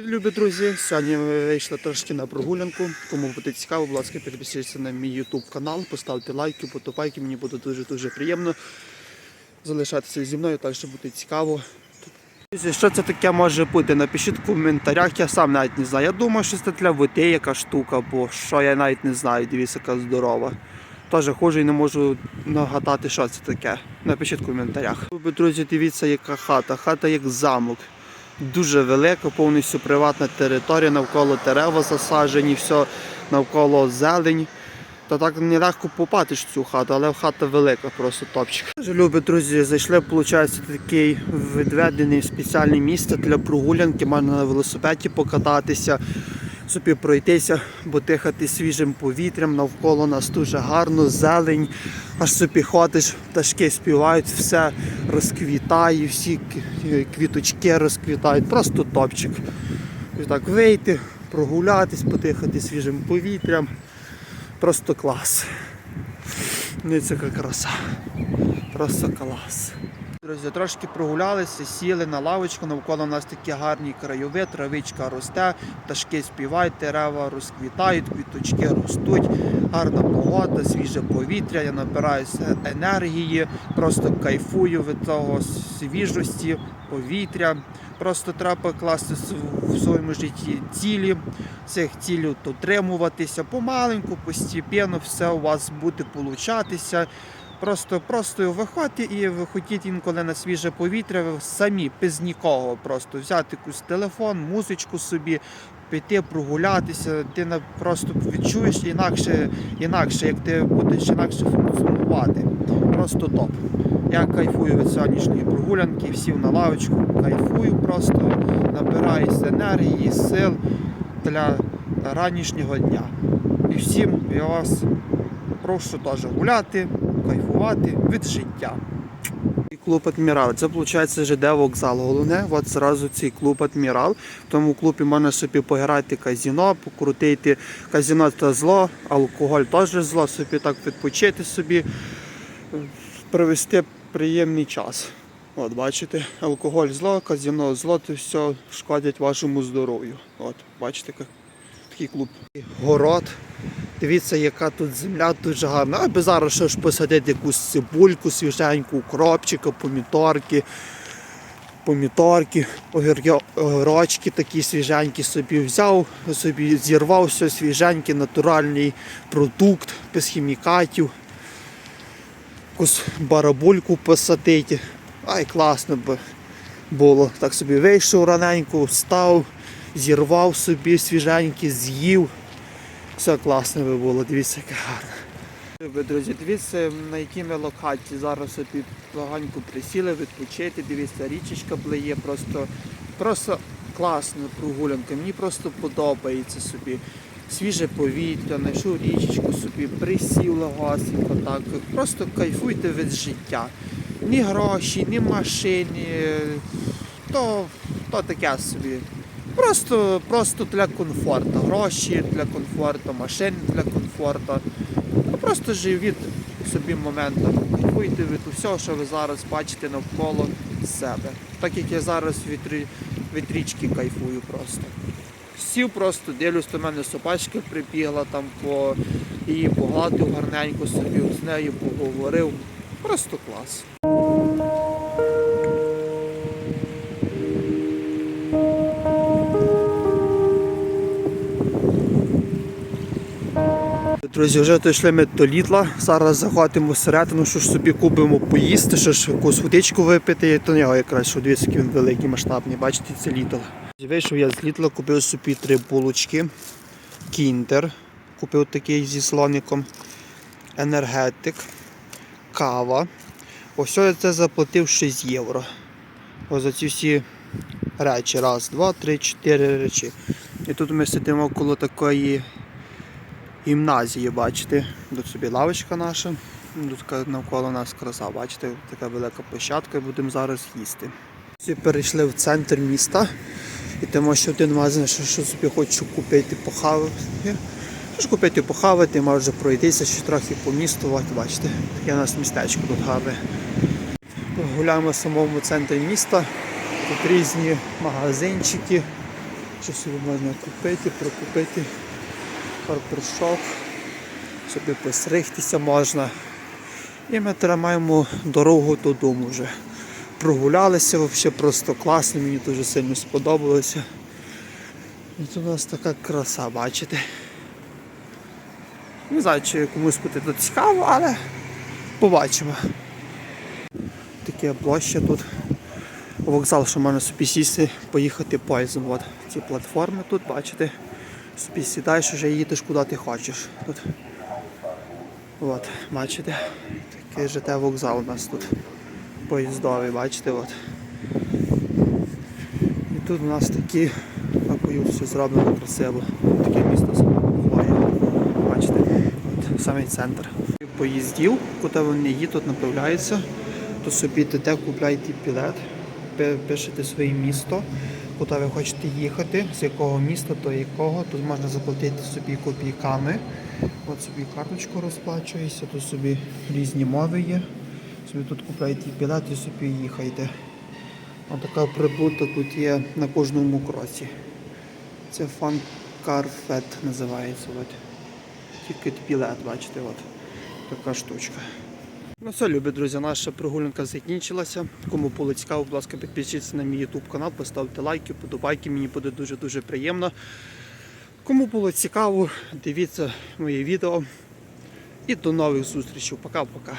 Любі друзі, сьогодні ми вийшли трошки на прогулянку. Кому буде цікаво, будь ласка, підпишіться на мій YouTube канал, поставте лайки, потопайки, мені буде дуже-дуже приємно залишатися зі мною, так що буде цікаво. Що це таке може бути? Напишіть в коментарях, я сам навіть не знаю. Я думаю, що це для води яка штука, бо що я навіть не знаю, дивіться, яка здорова. Теж ходжу і не можу нагадати, що це таке. Напишіть в коментарях. Любі друзі, дивіться, яка хата. Хата як замок. Дуже велика, повністю приватна територія, навколо дерева засаджені, все навколо зелень. Та так нелегко попати в цю хату, але хата велика, просто топчик. Любі друзі, зайшли, виходить, такий відведений спеціальне місце для прогулянки, можна на велосипеді покататися, собі пройтися, дихати свіжим повітрям. Навколо нас дуже гарно, зелень, аж собі ходиш, пташки співають, все розквітає, всі квіточки розквітають, просто топчик. І так вийти, прогулятись, подихати свіжим повітрям. Просто клас. Ну це краса. Просто клас. Друзі, трошки прогулялися, сіли на лавочку, навколо нас такі гарні краєвид, травичка росте, пташки співають, дерева розквітають, квіточки ростуть, гарна погода, свіже повітря, я набираюся енергії, просто кайфую від того свіжості, повітря. Просто треба класти в своєму житті цілі, цих цілів дотримуватися помаленьку, постепенно все у вас буде получатися. Просто, просто виходьте і ви хотіть інколи на свіже повітря, самі, без нікого. Просто взяти якийсь телефон, музичку собі, піти прогулятися, ти просто відчуєш інакше, інакше, як ти будеш інакше функціонувати. Просто топ. Я кайфую від сьогоднішньої прогулянки, сів на лавочку, кайфую просто, набираюся енергії, сил для ранішнього дня. І всім я вас прошу теж гуляти, кайфувати від життя. Клуб Адмірал. Це виходить ЖД вокзал. Головне, от зразу цей клуб Адмірал. В тому клубі можна собі пограти казіно, покрутити казіно це зло, алкоголь теж зло, собі так відпочити собі, провести приємний час. От, бачите, алкоголь зло, казіно зло, то все шкодять вашому здоров'ю. От, бачите, такий клуб. Город. Дивіться, яка тут земля дуже гарна. Аби зараз що ж посадити якусь цибульку, свіженьку, укропчика, помідорки, помідорки, огірочки такі свіженькі собі взяв, собі зірвав все свіженький, натуральний продукт, без хімікатів. Якусь барабульку посадити. Ай, класно би було. Так собі вийшов раненько, встав, зірвав собі свіженький, з'їв. Все класно би було, дивіться, яке гарне. Ви, друзі, дивіться, на якій ми локації зараз собі легонько присіли, відпочити, дивіться, річечка плиє, просто, просто класна прогулянка. Мені просто подобається собі. Свіже повітря, знайшов річечку собі, присів легасенько так. Просто кайфуйте від життя. Ні гроші, ні машини, то, то таке собі. Просто, просто для комфорту. Гроші для комфорту, машини для комфорту. Просто живіть собі моментом. Кайфуйте від усього, що ви зараз бачите навколо себе. Так як я зараз від, від річки кайфую просто. Сів просто, дивлюсь, до мене собачка прибігла, там по її погладив гарненько собі, з нею поговорив. Просто клас. Друзі, вже дійшли ми до літла. Зараз заходимо всередину, що ж собі купимо поїсти, що ж якусь водичку випити, і то нього якраз що дивіться, він великий, масштабний. Бачите, це літл. Вийшов я з літла, купив собі три булочки, кіндер, купив такий зі слоником, енергетик, кава. Ось я це заплатив 6 євро. Ось за ці всі речі. Раз, два, три, чотири речі. І тут ми сидимо коло такої гімназії, бачите. Тут собі лавочка наша. Тут навколо нас краса, бачите, така велика площадка, будемо зараз їсти. Перейшли в центр міста. І тому що один магазин, що, що собі хочу купити, похавати. Що купити, похавати, може пройтися ще трохи по місту. Бачите, таке у нас містечко тут гарне. Гуляємо в самому центрі міста. Тут різні магазинчики, що собі можна купити, прокупити барбершоп, собі постригтися можна. І ми тримаємо дорогу додому вже. Прогулялися взагалі просто класно, мені дуже сильно сподобалося. І тут у нас така краса, бачите. Не знаю, чи комусь буде тут цікаво, але побачимо. Таке площа тут. Вокзал, що можна собі сісти, поїхати поїздом. От ці платформи тут, бачите. Собі сідаєш, вже їдеш куди ти хочеш. Тут. От, бачите, такий ЖТ вокзал у нас тут. Поїздовий, бачите, от. І тут у нас такі, такою все зроблено красиво. Таке місто Хвоя. Бачите, от самий центр. Поїздів, куди вони їдуть, направляються, то собі йдете, купляєте білет, пишете своє місто, куди ви хочете їхати, з якого міста до якого. Тут можна заплатити собі копійками. От собі карточку розплачуєшся, тут собі різні мови є. Собі тут купляєте білет і собі їхаєте. Ось така прибуток тут є на кожному кроці. Це Car називається. От. Тільки білет, бачите, от. така штучка. Ну все, любі друзі, наша прогулянка закінчилася. Кому було цікаво, будь ласка, підпишіться на мій YouTube канал, поставте лайки, подобайки, мені буде дуже-дуже приємно. Кому було цікаво, дивіться моє відео. І до нових зустрічей. Пока-пока.